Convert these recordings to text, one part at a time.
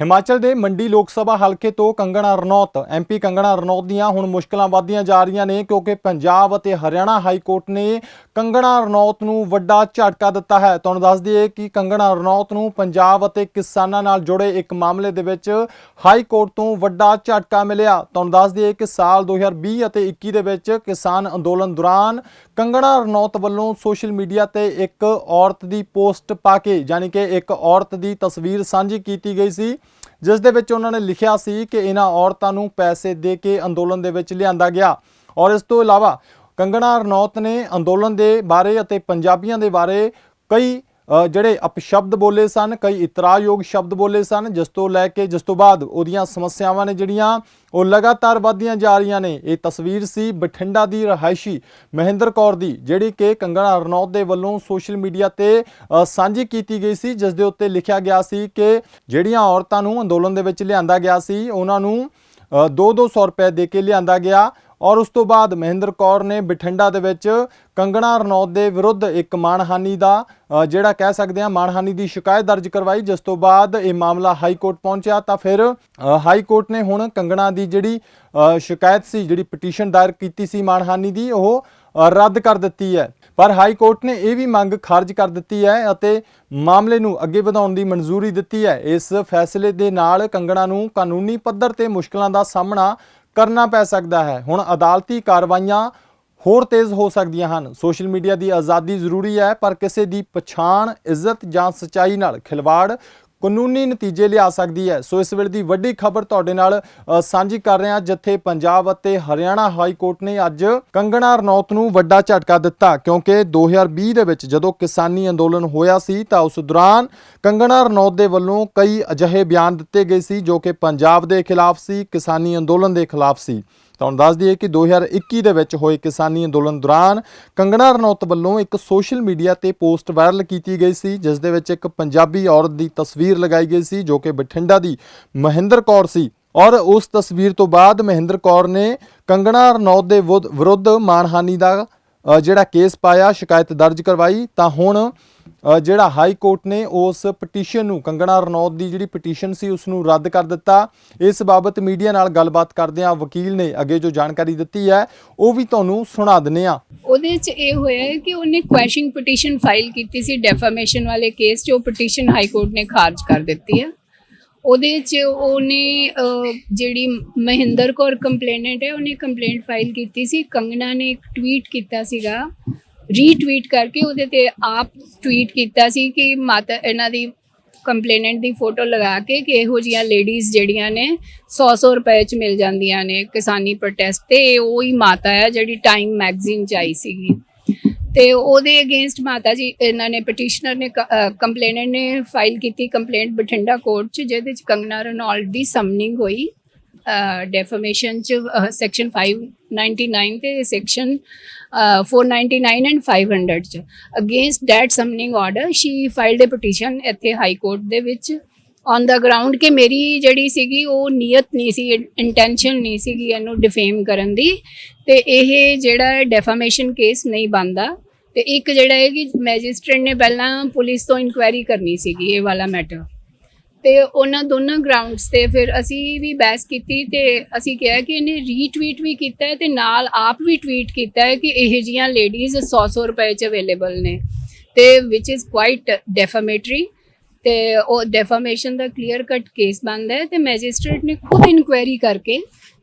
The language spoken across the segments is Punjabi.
ਹਿਮਾਚਲ ਦੇ ਮੰਡੀ ਲੋਕ ਸਭਾ ਹਲਕੇ ਤੋਂ ਕੰਗਣਾ ਰਣੌਤ ਐਮਪੀ ਕੰਗਣਾ ਰਣੌਤ ਦੀਆਂ ਹੁਣ ਮੁਸ਼ਕਲਾਂ ਵਧਦੀਆਂ ਜਾ ਰਹੀਆਂ ਨੇ ਕਿਉਂਕਿ ਪੰਜਾਬ ਅਤੇ ਹਰਿਆਣਾ ਹਾਈ ਕੋਰਟ ਨੇ ਕੰਗਣਾ ਰਣੌਤ ਨੂੰ ਵੱਡਾ ਝਟਕਾ ਦਿੱਤਾ ਹੈ। ਤੁਹਾਨੂੰ ਦੱਸ ਦਈਏ ਕਿ ਕੰਗਣਾ ਰਣੌਤ ਨੂੰ ਪੰਜਾਬ ਅਤੇ ਕਿਸਾਨਾਂ ਨਾਲ ਜੁੜੇ ਇੱਕ ਮਾਮਲੇ ਦੇ ਵਿੱਚ ਹਾਈ ਕੋਰਟ ਤੋਂ ਵੱਡਾ ਝਟਕਾ ਮਿਲਿਆ। ਤੁਹਾਨੂੰ ਦੱਸ ਦਈਏ ਕਿ ਸਾਲ 2020 ਅਤੇ 21 ਦੇ ਵਿੱਚ ਕਿਸਾਨ ਅੰਦੋਲਨ ਦੌਰਾਨ ਕੰਗਣਾ ਰਣੌਤ ਵੱਲੋਂ ਸੋਸ਼ਲ ਮੀਡੀਆ ਤੇ ਇੱਕ ਔਰਤ ਦੀ ਪੋਸਟ ਪਾ ਕੇ, ਯਾਨੀ ਕਿ ਇੱਕ ਔਰਤ ਦੀ ਤਸਵੀਰ ਸਾਂਝੀ ਕੀਤੀ ਗਈ ਸੀ। ਜਿਸ ਦੇ ਵਿੱਚ ਉਹਨਾਂ ਨੇ ਲਿਖਿਆ ਸੀ ਕਿ ਇਹਨਾਂ ਔਰਤਾਂ ਨੂੰ ਪੈਸੇ ਦੇ ਕੇ ਅੰਦੋਲਨ ਦੇ ਵਿੱਚ ਲਿਆਂਦਾ ਗਿਆ। ਔਰ ਇਸ ਤੋਂ ਇਲਾਵਾ ਕੰਗਣਾ ਰਣੌਤ ਨੇ ਅੰਦੋਲਨ ਦੇ ਬਾਰੇ ਅਤੇ ਪੰਜਾਬੀਆਂ ਦੇ ਬਾਰੇ ਕਈ ਜਿਹੜੇ ਅਪਸ਼ਬਦ ਬੋਲੇ ਸਨ, ਕਈ ਇਤਰਾਜ਼ਯੋਗ ਸ਼ਬਦ ਬੋਲੇ ਸਨ, ਜਿਸ ਤੋਂ ਲੈ ਕੇ ਜਿਸ ਤੋਂ ਬਾਅਦ ਉਹਦੀਆਂ ਸਮੱਸਿਆਵਾਂ ਨੇ ਜਿਹੜੀਆਂ ਉਹ ਲਗਾਤਾਰ ਵਧਦੀਆਂ ਜਾ ਰਹੀਆਂ ਨੇ। ਇਹ ਤਸਵੀਰ ਸੀ ਬਠਿੰਡਾ ਦੀ ਰਹਾਇਸ਼ੀ ਮਹਿੰਦਰ ਕੌਰ ਦੀ, ਜਿਹੜੀ ਕਿ ਕੰਗਣਾ ਰਣੌਤ ਦੇ ਵੱਲੋਂ ਸੋਸ਼ਲ ਮੀਡੀਆ ਤੇ ਸਾਂਝੀ ਕੀਤੀ ਗਈ ਸੀ, ਜਿਸ ਦੇ ਉੱਤੇ ਲਿਖਿਆ ਗਿਆ ਸੀ ਕਿ ਜਿਹੜੀਆਂ ਔਰਤਾਂ ਨੂੰ ਅੰਦੋਲਨ ਦੇ ਵਿੱਚ ਲਿਆਂਦਾ ਗਿਆ ਸੀ, ਉਹਨਾਂ ਨੂੰ 2-200 ਰੁਪਏ ਦੇ ਕੇ ਲਿਆਂਦਾ ਗਿਆ। ਔਰ ਉਸ ਤੋਂ ਬਾਅਦ ਮਹਿੰਦਰ ਕੌਰ ਨੇ ਬਠਿੰਡਾ ਦੇ ਵਿੱਚ ਕੰਗਣਾ ਰਣੌਤ ਦੇ ਵਿਰੁੱਧ ਇੱਕ ਮਾਣਹਾਨੀ ਦਾ ਜਿਹੜਾ ਕਹਿ ਸਕਦੇ ਹਾਂ ਮਾਣਹਾਨੀ ਦੀ ਸ਼ਿਕਾਇਤ ਦਰਜ ਕਰਵਾਈ, ਜਿਸ ਤੋਂ ਬਾਅਦ ਇਹ ਮਾਮਲਾ ਹਾਈ ਕੋਰਟ ਪਹੁੰਚਿਆ। ਤਾਂ ਫਿਰ ਹਾਈ ਕੋਰਟ ਨੇ ਹੁਣ ਕੰਗਣਾ ਦੀ ਜਿਹੜੀ ਸ਼ਿਕਾਇਤ ਸੀ, ਜਿਹੜੀ ਪਟੀਸ਼ਨ ਦਾਇਰ ਕੀਤੀ ਸੀ ਮਾਣਹਾਨੀ ਦੀ, ਉਹ ਰੱਦ ਕਰ ਦਿੱਤੀ ਹੈ। ਪਰ ਹਾਈ ਕੋਰਟ ਨੇ ਇਹ ਵੀ ਮੰਗ ਖਾਰਜ ਕਰ ਦਿੱਤੀ ਹੈ ਅਤੇ ਮਾਮਲੇ ਨੂੰ ਅੱਗੇ ਵਧਾਉਣ ਦੀ ਮਨਜ਼ੂਰੀ ਦਿੱਤੀ ਹੈ। ਇਸ ਫੈਸਲੇ ਦੇ ਨਾਲ ਕੰਗਣਾ ਨੂੰ ਕਾਨੂੰਨੀ ਪੱਧਰ ਤੇ ਮੁਸ਼ਕਲਾਂ ਦਾ ਸਾਹਮਣਾ ਕਰਨਾ ਪੈ ਸਕਦਾ ਹੈ। ਹੁਣ ਅਦਾਲਤੀ ਕਾਰਵਾਈਆਂ ਹੋਰ ਤੇਜ਼ ਹੋ ਸਕਦੀਆਂ ਹਨ। ਸੋਸ਼ਲ ਮੀਡੀਆ ਦੀ ਆਜ਼ਾਦੀ ਜ਼ਰੂਰੀ ਹੈ, ਪਰ ਕਿਸੇ ਦੀ ਪਛਾਣ, ਇੱਜ਼ਤ ਜਾਂ ਸਚਾਈ ਨਾਲ ਖਿਲਵਾੜ ਕਾਨੂੰਨੀ ਨਤੀਜੇ ਲਿਆ ਸਕਦੀ ਹੈ। ਸੋ ਇਸ ਵੇਲੇ ਦੀ ਵੱਡੀ ਖਬਰ ਤੁਹਾਡੇ ਨਾਲ ਸਾਂਝੀ ਕਰ ਰਹੇ ਹਾਂ, ਜਿੱਥੇ ਪੰਜਾਬ ਅਤੇ ਹਰਿਆਣਾ ਹਾਈ ਕੋਰਟ ਨੇ ਅੱਜ ਕੰਗਣਾ ਰਣੌਤ ਨੂੰ ਵੱਡਾ ਝਟਕਾ ਦਿੱਤਾ। ਕਿਉਂਕਿ 2020 ਦੇ ਵਿੱਚ ਜਦੋਂ ਕਿਸਾਨੀ ਅੰਦੋਲਨ ਹੋਇਆ ਸੀ, ਤਾਂ ਉਸ ਦੌਰਾਨ ਕੰਗਣਾ ਰਣੌਤ ਦੇ ਵੱਲੋਂ ਕਈ ਅਜਿਹੇ ਬਿਆਨ ਦਿੱਤੇ ਗਏ ਸੀ, ਜੋ ਕਿ ਪੰਜਾਬ ਦੇ ਖਿਲਾਫ ਸੀ, ਕਿਸਾਨੀ ਅੰਦੋਲਨ ਦੇ ਖਿਲਾਫ ਸੀ। ਤੁਹਾਨੂੰ ਦੱਸ ਦਈਏ ਕਿ 2021 ਦੇ ਵਿੱਚ ਹੋਏ ਕਿਸਾਨੀ ਅੰਦੋਲਨ ਦੌਰਾਨ ਕੰਗਣਾ ਰਣੌਤ ਵੱਲੋਂ ਇੱਕ ਸੋਸ਼ਲ ਮੀਡੀਆ ਤੇ ਪੋਸਟ ਵਾਇਰਲ ਕੀਤੀ ਗਈ ਸੀ, ਜਿਸ ਦੇ ਵਿੱਚ ਇੱਕ ਪੰਜਾਬੀ ਔਰਤ ਦੀ ਤਸਵੀਰ ਲਗਾਈ ਗਈ ਸੀ, ਜੋ ਕਿ ਬਠਿੰਡਾ ਦੀ ਮਹਿੰਦਰ ਕੌਰ ਸੀ। ਔਰ ਉਸ ਤਸਵੀਰ ਤੋਂ ਬਾਅਦ ਮਹਿੰਦਰ ਕੌਰ ਨੇ ਕੰਗਣਾ ਰਣੌਤ ਦੇ ਵਿਰੁੱਧ- ਵਿਰੁੱਧ ਮਾਣਹਾਨੀ ਦਾ ਜਿਹੜਾ ਕੇਸ ਪਾਇਆ, ਸ਼ਿਕਾਇਤ ਦਰਜ ਕਰਵਾਈ, ਤਾਂ ਹੁਣ ਜਿਹੜਾ ਹਾਈ ਕੋਰਟ ਨੇ ਉਸ ਪਟੀਸ਼ਨ ਨੂੰ, ਕੰਗਣਾ ਰਣੌਤ ਦੀ ਜਿਹੜੀ ਪਟੀਸ਼ਨ ਸੀ, ਉਸ ਨੂੰ ਰੱਦ ਕਰ ਦਿੱਤਾ। ਇਸ ਬਾਬਤ ਮੀਡੀਆ ਨਾਲ ਗੱਲਬਾਤ ਕਰਦਿਆਂ ਵਕੀਲ ਨੇ ਅੱਗੇ ਜੋ ਜਾਣਕਾਰੀ ਦਿੱਤੀ ਹੈ, ਉਹ ਵੀ ਤੁਹਾਨੂੰ ਸੁਣਾ ਦਿੰਨੇ ਆ ਉਹਦੇ ਵਿੱਚ ਇਹ ਹੋਇਆ ਕਿ ਉਹਨੇ ਕੁਐਸ਼ਿੰਗ ਪਟੀਸ਼ਨ ਫਾਈਲ ਕੀਤੀ ਸੀ, ਡੈਫਾਮੇਸ਼ਨ ਵਾਲੇ ਕੇਸ 'ਚ, ਉਹ ਪਟੀਸ਼ਨ ਹਾਈ ਕੋਰਟ ਨੇ ਖਾਰਜ ਕਰ ਦਿੱਤੀ ਹੈ। ਉਹਦੇ ਚ ਉਹਨੇ ਜਿਹੜੀ ਮਹਿੰਦਰ ਕੌਰ ਕੰਪਲੇਨੈਂਟ ਹੈ, ਉਹਨੇ ਕੰਪਲੇਂਟ ਫਾਈਲ ਕੀਤੀ ਸੀ। ਕੰਗਣਾ ਨੇ ਇੱਕ ਟਵੀਟ ਕੀਤਾ ਸੀਗਾ। ਰੀਟਵੀਟ ਕਰਕੇ ਉਹਦੇ ਤੇ ਆਪ ਟਵੀਟ ਕੀਤਾ ਸੀ ਕਿ ਮਾਤਾ, ਇਹਨਾਂ ਦੀ ਕੰਪਲੇਨੈਂਟ ਦੀ ਫੋਟੋ ਲਗਾ ਕੇ ਕਿ ਇਹੋ ਜੀਆਂ ਲੇਡੀਜ਼ ਜਿਹੜੀਆਂ ਨੇ 100-100 ਰੁਪਏ ਚ ਮਿਲ ਜਾਂਦੀਆਂ ਨੇ ਕਿਸਾਨੀ ਪ੍ਰੋਟੈਸਟ ਤੇ। ਉਹ ਹੀ ਮਾਤਾ ਹੈ ਜਿਹੜੀ ਟਾਈਮ ਮੈਗਜ਼ੀਨ ਚ ਆਈ ਸੀਗੀ। ਤੇ ਉਹਦੇ ਅਗੇਂਸਟ ਮਾਤਾ ਜੀ, ਇਹਨਾਂ ਨੇ ਪਟੀਸ਼ਨਰ ਨੇ ਕੰਪਲੇਨੈਂਟ ਨੇ ਫਾਈਲ ਕੀਤੀ ਕੰਪਲੇਂਟ ਬਠਿੰਡਾ ਕੋਰਟ ਚ, ਜਿਹਦੇ ਚ ਕੰਗਨਾ ਰਣੌਲਟ ਦੀ ਸਮਨਿੰਗ ਹੋਈ। ਡੈਫਾਮੇਸ਼ਨ ਚ ਸੈਕਸ਼ਨ 599 ਤੇ ਸੈਕਸ਼ਨ 499 ਐਂਡ 500 ਚ। Against that summoning order she filed a petition ਇੱਥੇ ਹਾਈ ਕੋਰਟ ਦੇ ਵਿੱਚ। ਔਨ ਦਾ ਗਰਾਊਂਡ ਕਿ ਮੇਰੀ ਜਿਹੜੀ ਸੀਗੀ, ਉਹ ਨੀਅਤ ਨਹੀਂ ਸੀ ਇੰਟੈਂਸ਼ਨ ਨਹੀਂ ਸੀਗੀ ਇਹਨੂੰ ਡਿਫੇਮ ਕਰਨ ਦੀ। ਤੇ ਇਹ ਜਿਹੜਾ ਡੈਫਾਮੇਸ਼ਨ ਕੇਸ ਨਹੀਂ ਬੰਦਾ ਤੇ ਇੱਕ ਜਿਹੜਾ ਹੈ ਕਿ ਮੈਜਿਸਟ੍ਰੇਟ ਨੇ ਪਹਿਲਾਂ ਪੁਲਿਸ ਤੋਂ ਇਨਕੁਆਇਰੀ ਕਰਨੀ ਸੀਗੀ ਇਹ ਵਾਲਾ ਮੈਟਰ। ਤੇ ਉਹਨਾਂ ਦੋਨਾਂ ਗਰਾਊਂਡਸ ਤੇ ਫਿਰ ਅਸੀਂ ਵੀ ਬਹਿਸ ਕੀਤੀ ਤੇ ਅਸੀਂ ਕਿਹਾ ਕਿ ਇਹਨੇ ਰੀਟਵੀਟ ਵੀ ਕੀਤਾ ਹੈ ਤੇ ਨਾਲ ਆਪ ਵੀ ਟਵੀਟ ਕੀਤਾ ਹੈ ਕਿ ਇਹ ਜੀਆਂ ਲੇਡੀਜ਼ 100-100 ਰੁਪਏ ਚ ਅਵੇਲੇਬਲ ਨੇ। ਤੇ ਵਿਚ ਇਜ਼ ਕੁਆਇਟ ਡੈਫਾਮੇਟਰੀ ਤੇ ਉਹ ਡੈਫਾਮੇਸ਼ਨ ਦਾ ਕਲੀਅਰ ਕੱਟ ਕੇਸ ਬਣਦਾ ਹੈ ਤੇ ਮੈਜਿਸਟ੍ਰੇਟ ਨੇ ਖੁਦ ਇਨਕੁਆਇਰੀ ਕਰਕੇ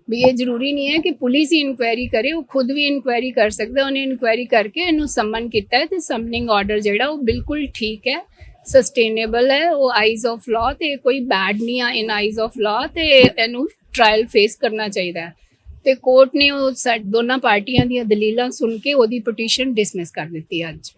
ਵੀ ਇਹ ਜ਼ਰੂਰੀ ਨਹੀਂ ਹੈ ਕਿ ਪੁਲਿਸ ਹੀ ਇਨਕੁਆਇਰੀ ਕਰੇ, ਉਹ ਖੁਦ ਵੀ ਇਨਕੁਆਇਰੀ ਕਰ ਸਕਦਾ ਉਹਨੇ ਇਨਕੁਆਇਰੀ ਕਰਕੇ ਇਹਨੂੰ ਸਮਨ ਕੀਤਾ ਹੈ ਤੇ ਸਮਨਿੰਗ ਆਰਡਰ ਜਿਹੜਾ ਉਹ ਬਿਲਕੁਲ ਠੀਕ ਹੈ ਸਸਟੇਨੇਬਲ ਹੈ, ਉਹ ਆਈਜ਼ ਆਫ ਲਾਅ ਤੇ ਕੋਈ ਬੈਡ ਨਹੀਂ ਆ ਇਨ ਆਈਜ਼ ਆਫ ਲਾਅ ਤੇ ਇਹਨੂੰ ਟ੍ਰਾਇਲ ਫੇਸ ਕਰਨਾ ਚਾਹੀਦਾ ਹੈ। ਤੇ ਕੋਰਟ ਨੇ ਉਹ ਸਾ- ਦੋਨਾਂ ਪਾਰਟੀਆਂ ਦੀਆਂ ਦਲੀਲਾਂ ਸੁਣ ਕੇ ਉਹਦੀ ਪਟੀਸ਼ਨ ਡਿਸਮਿਸ ਕਰ ਦਿੱਤੀ ਅੱਜ।